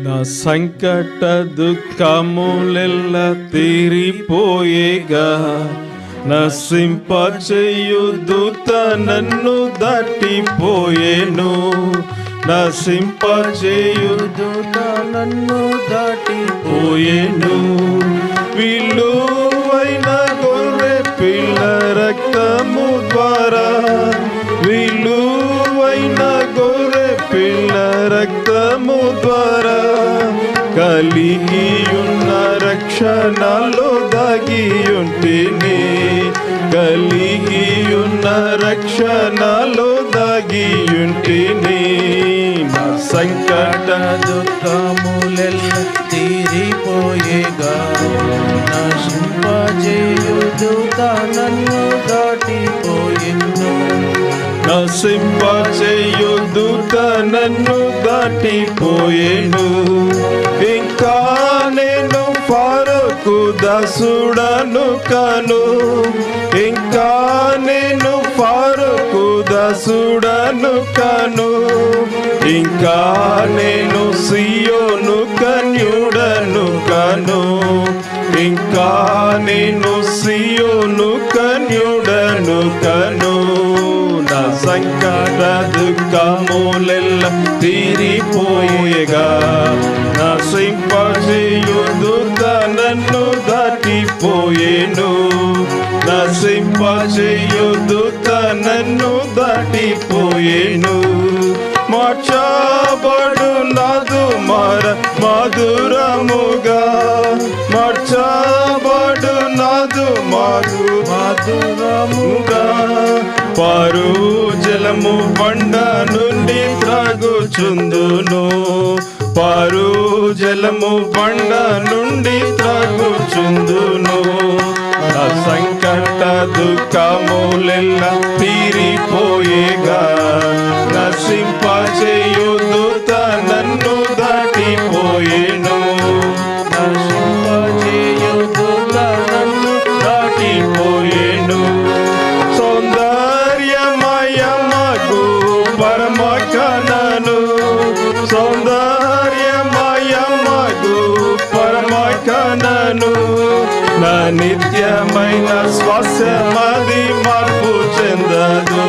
నా సంకట దుఃఖములెల్ల తీరిపోయేగా. నసింప చేయు దూత నన్ను దాటిపోయేను. నసింప చేయు దూత నన్ను దాటిపోయేను. రక్తము ద్వారా కలిగి ఉన్న రక్షణలో దాగియుంటిని కలిగి ఉన్న రక్షణలో దాగియుంటిని. మా సంకట దుఃఖములెల్ల తీరిపోయేగా నశింపజేయుదుత నన్ను నసింప నన్ను దాటిపోయేను. ఇంకా నేను ఫారకు దసుడను కాను. ఇంకా నేను ఫారకు దసుడను కను. ఇంకా నేను సియోను కన్యుడను కను. ఇంకా నేను సియోను కన్యుడు నా సంకట దుఃఖములెల్ల తీరిపోయేగా నా సింపజేయుదుత నన్ను దాటిపోయేను నా సింపజేయుదుత నన్ను దాటిపోయేను మార్చబడు నాదు మార మధురముగా మార్చబడు నాదు మాధు మధురముగా పారు జలము బండ నుండి త్రాగుచుందును. పారు జలము బండ నుండి త్రాగుచుందును. సంకట దుఃఖములెల్ల తీరిపోయేగా. నశింప కనను నా నిత్యమైన స్వాస్యమది మార్పు చెందదు.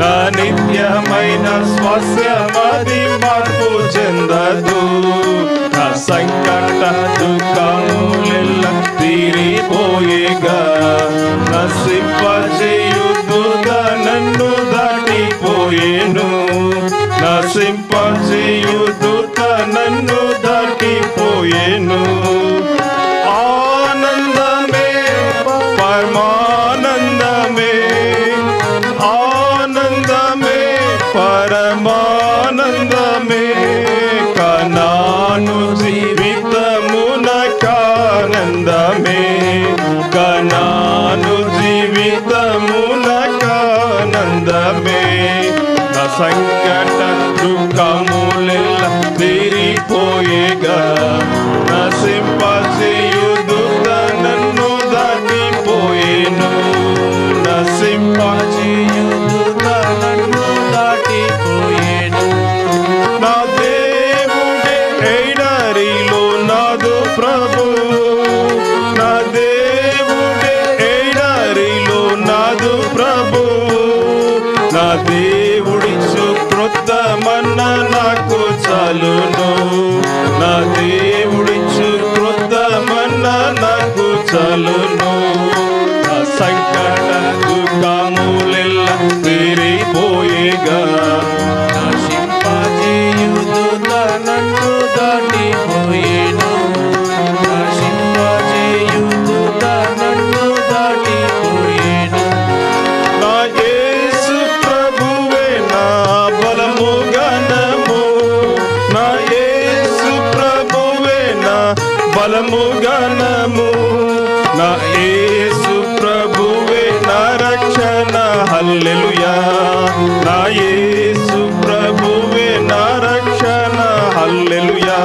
నా నిత్యమైన స్వాస్యమది మార్పు చెందదు. నా సంకట దుఃఖములెల్ల తీరిపోయేగా. నసిప్ప నశింపజేయుదుగా నన్ను దాటిపోయేను. నసింప నశింపజేయుదుత నన్ను దాటిపోయేను. పరమానందమే కనాను జీవితమునకానందమే కనాను జీవితమునకానందమే నా సంకట దుఃఖములెల్ల తీరిపోయేగా. বলো ఘనము ఘనము. నా యేసు ప్రభువే నా రక్షణ. హల్లెలుయా. నా యేసు ప్రభువే నా రక్షణ. హల్లెలుయా.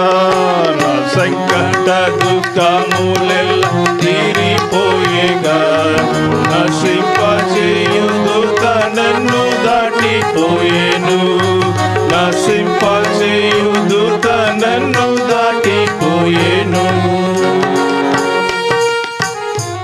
నా సంకట దుఃఖములెల్ల తీరిపోయేగా. నశింపజేయుదు నన్ను దాటిపోయేను.